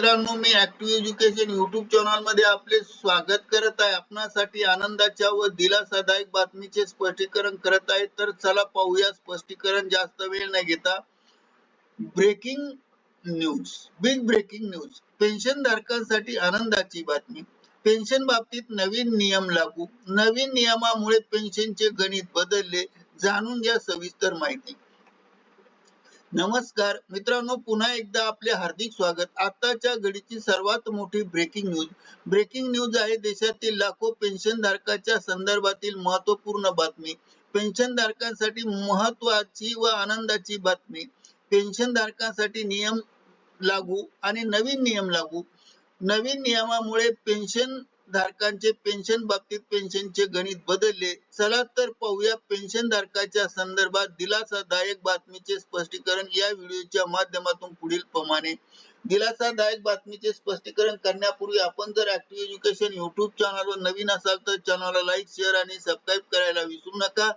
मित्रांनो मी active education YouTube चॅनलमध्ये आपले स्वागत करत आहे. आपणासाठी आनंदाच्या व दिलासादायक बातमीचे स्पष्टीकरण करत आहे. तर चला पाहूया. स्पष्टीकरण जास्त वेळ न घेता breaking news big breaking news pension धारकांसाठी आनंदाची बातमी. पेन्शन बाबतीत नवीन नियम लागू. नवीन नियमामुळे पेन्शनचे गणित बदलले. जाणून घ्या सविस्तर माहिती. नमस्कार. मित्रांनो पुन्हा एकदा आपले हार्दिक स्वागत. आताच्या घडीची सर्वात मोठी ब्रेकिंग न्यूज ब्रेकिंग न्यूज आहे देशातील लाखो पेन्शन धारकाच्या संदर्भातील महत्त्वपूर्ण बातमी. पेन्शन धारकांसाठी महत्वाची व आनंदाची बातमी. पेन्शन धारकांसाठी नियम लागू आणि नवीन नियम लागू. नवीन नियमामुळे पेन्शन धारकांचे पेन्शन बाबतीत पेन्शनचे गणित बदलले. चला तर पाहूया पेन्शन धारकाच्या संदर्भात दिलासादायक बातमीचे स्पष्टीकरण या व्हिडिओच्या माध्यमातून पुढील प्रमाणे. दिलासादायक बातमीचे स्पष्टीकरण करण्यापूर्वी आपण जर ऍक्टिव्ह एज्युकेशन युट्यूब चॅनलवर नवीन असाल तर चॅनलला लाईक शेअर आणि सबस्क्राईब करायला विसरू नका.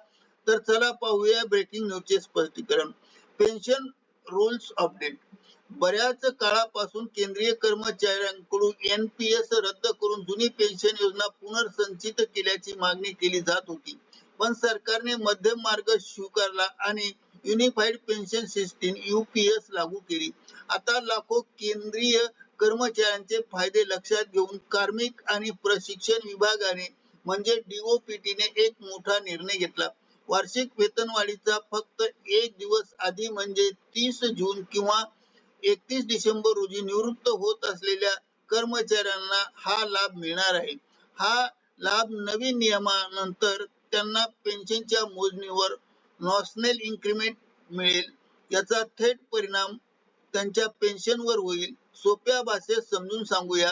तर चला पाहूया ब्रेकिंग न्यूजचे स्पष्टीकरण. पेन्शन रोल्स अपडेट बऱ्याच काळापासून केंद्रीय कर्मचाऱ्यांकडून एनपीएस रद्द करून जुनी पेन्शन योजना पुनर्संचित केल्याची मागणी केली जात होती. पण सरकारने मध्यम मार्ग स्वीकारला आणि युनिफाईड पेन्शन सिस्टीम युपीएस लागू केली. आता लाखो केंद्रीय कर्मचाऱ्यांचे फायदे लक्षात घेऊन कार्मिक आणि प्रशिक्षण विभागाने म्हणजे डीओपीटीने एक मोठा निर्णय घेतला. वार्षिक वेतनवाढीचा फक्त एक दिवस आधी म्हणजे तीस जून किंवा एकतीस डिसेंबर रोजी निवृत्त होत असलेल्या कर्मचाऱ्यांना हा लाभ मिळणार आहे. हा लाभ नवीन नियमानंतर त्यांना पेन्शनच्या मोजणीवर नॉशनल इन्क्रीमेंट मिळेल. याचा थेट परिणाम त्यांच्या पेन्शनवर होईल. सोप्या भाषेत समजून सांगूया.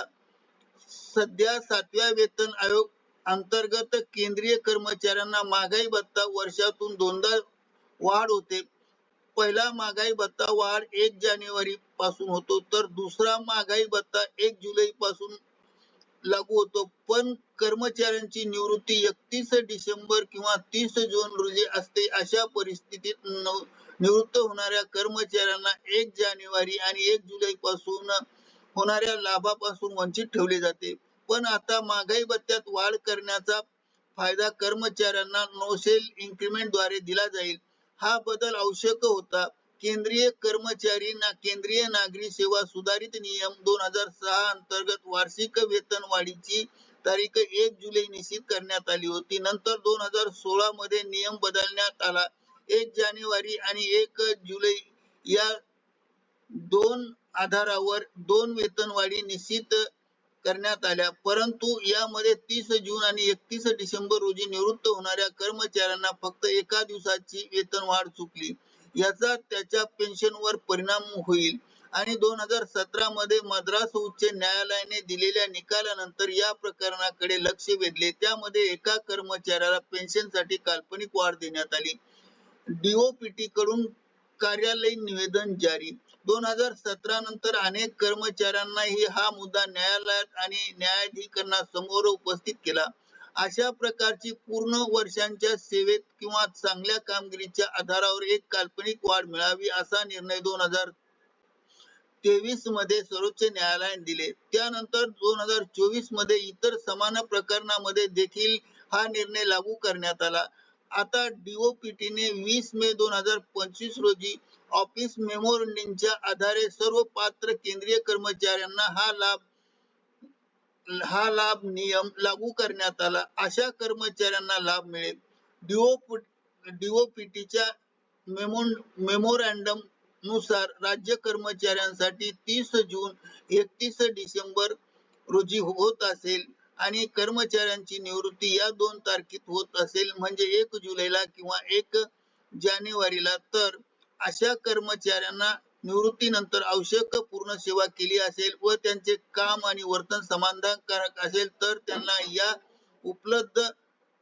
सध्या सातव्या वेतन आयोग अंतर्गत केंद्रीय कर्मचाऱ्यांना महागाई भत्ता वर्षातून दोनदा वाढ होते. पहिला महागाई भत्ता वाढ एक जानेवारी पासून होतो तर दुसरा महागाई भत्ता एक जुलै पासून लागू होतो. पण कर्मचाऱ्यांची निवृत्ती एकतीस डिसेंबर किंवा तीस जून रोजी असते अशा परिस्थितीत निवृत्त होणाऱ्या कर्मचाऱ्यांना एक जानेवारी आणि एक जुलै पासून होणाऱ्या लाभापासून वंचित ठेवले जाते. पण आता महागाई भत्त्यात वाढ करण्याचा फायदा कर्मचाऱ्यांना नोसेल इन्क्रीमेंटद्वारे दिला जाईल. हा बदल आवश्यक होता. केंद्रीय कर्मचारी ना केंद्रीय नागरी सेवा सुधारित नियम दोन हजार सहा अंतर्गत वार्षिक वेतन वाढीची तारीख एक जुलै निश्चित करण्यात आली होती. नंतर दोन हजार सोळा मध्ये नियम बदलण्यात आला. एक जानेवारी आणि एक जुलै या दोन आधारावर दोन वेतनवाढी निश्चित करण्यात आल्या. परंतु यामध्ये तीस जून आणि एकतीस डिसेंबर रोजी निवृत्त होणाऱ्या कर्मचाऱ्यांना फक्त एका दिवसाची वेतनवाढ चुकली. याचा त्याच्या पेन्शनवर परिणाम होईल. आणि दोन हजार सतरा मध्ये मद्रास उच्च न्यायालयाने दिलेल्या निकालानंतर या प्रकरणाकडे लक्ष वेधले. त्यामध्ये एका कर्मचाऱ्याला पेन्शनसाठी काल्पनिक वाढ देण्यात आली. डीओपीटी कडून कार्यालयीन निवेदन जारी. दोन हजार सतरा नंतर अनेक कर्मचाऱ्यांनाही हा मुद्दा न्यायालयात आणि न्यायाधिकरणासमोर उपस्थित केला. अशा प्रकारची पूर्ण वर्षांच्या सेवेत किंवा चांगल्या कामगिरीच्या आधारावर एक काल्पनिक वाढ मिळावी असा निर्णय दोन हजार तेवीसमध्ये सर्वोच्च न्यायालयाने दिले. त्यानंतर दोन हजार चोवीसमध्ये इतर समान प्रकरणामध्ये देखील हा निर्णय लागू करण्यात आला. आता डीओपीटीने वीस मे दोन हजार पंचवीस रोजी ऑफिस मेमोरंडिंगच्या आधारे सर्व पात्र केंद्रीय कर्मचाऱ्यांना हा लाभ हा लाभ नियम लागू करण्यात आला. अशा कर्मचाऱ्यांना लाभ मिळेल. डीओपीटीच्या मेमो मेमोरँडमनुसार राज्य कर्मचाऱ्यांसाठी तीस जून एकतीस डिसेंबर रोजी होत असेल. आणि कर्मचाऱ्यांची निवृत्ती या दोन तारखेत होत असेल. म्हणजे एक जुलैला किंवा एक जानेवारीला. तर अशा कर्मचाऱ्यांना निवृत्तीनंतर आवश्यक पूर्ण सेवा केली असेल व त्यांचे काम आणि वर्तन समाधानकारक असेल तर त्यांना या उपलब्ध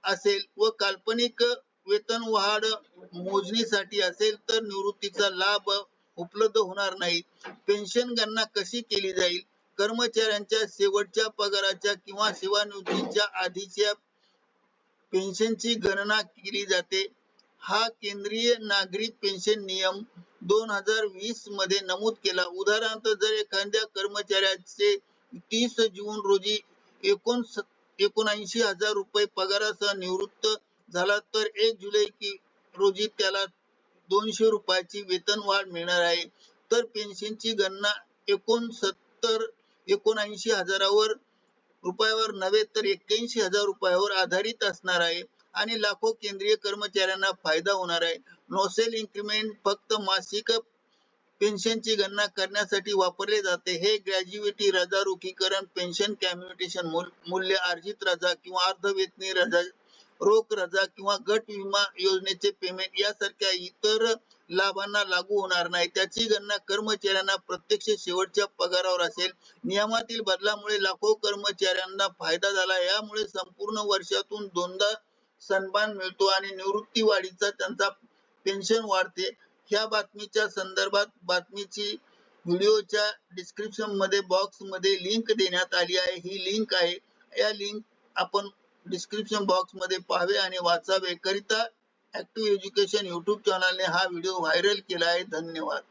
असेल व काल्पनिक वेतन वाढ मोजणीसाठी असेल तर निवृत्तीचा लाभ उपलब्ध होणार नाही. पेन्शन गणना कशी केली जाईल? कर्मचाऱ्यांच्या शेवटच्या पगाराच्या किंवा सेवानिवृत्तीच्या आधीच्या पेन्शनची गणना केली जाते. हा केंद्रीय नागरिक पेन्शन नियम दोन हजार वीसमध्ये नमूद केला. उदाहरणार्थ जर एखाद्या कर्मचाऱ्याचे तीस जून रोजी एकोण एकोणऐंशी हजार रुपये पगारासह निवृत्त झाला तर एक जुलै की रोजी त्याला दोनशे रुपयाची वेतन वाढ मिळणार आहे. तर पेन्शनची गणना एकोणसत्तर एकोणऐंशी हजारावर रुपयावर नव्हे तर एक्क्याऐंशी हजार रुपयावर आधारित असणार आहे आणि लाखो केंद्रीय कर्मचाऱ्यांना फायदा होणार आहे. नोसेल इन्क्रीमेंट फक्त मासिक पेन्शनची गणना करण्यासाठी वापरले जाते. हे ग्रॅज्युएटी रजा रोखीकरण पेन्शन कॅम्युटेशन मूल्य अर्जित रजा किंवा अर्धवेतनी रजा रोख रजा किंवा गट विमा योजनेचे पेमेंट यासारख्या इतर लाभांना लागू होणार नाही. त्याची गणना कर्मचाऱ्यांना प्रत्यक्ष शेवटच्या पगारावर असेल. नियमातील बदलामुळे लाखो कर्मचाऱ्यांना फायदा झाला. यामुळे संपूर्ण वर्षातून दोनदा सन्मान मिळतो आणि निवृत्ती वाढीचा त्यांचा पेन्शन वाढते. ह्या बातमीच्या संदर्भात बातमीची व्हिडिओच्या डिस्क्रिप्शनमध्ये बॉक्समध्ये लिंक देण्यात आली आहे. ही लिंक आहे. या लिंक आपण डिस्क्रिप्शन बॉक्समध्ये पाहावे आणि वाचावे. करिता ऍक्टिव्ह एज्युकेशन युट्यूब चॅनलने हा व्हिडिओ व्हायरल केला आहे. धन्यवाद.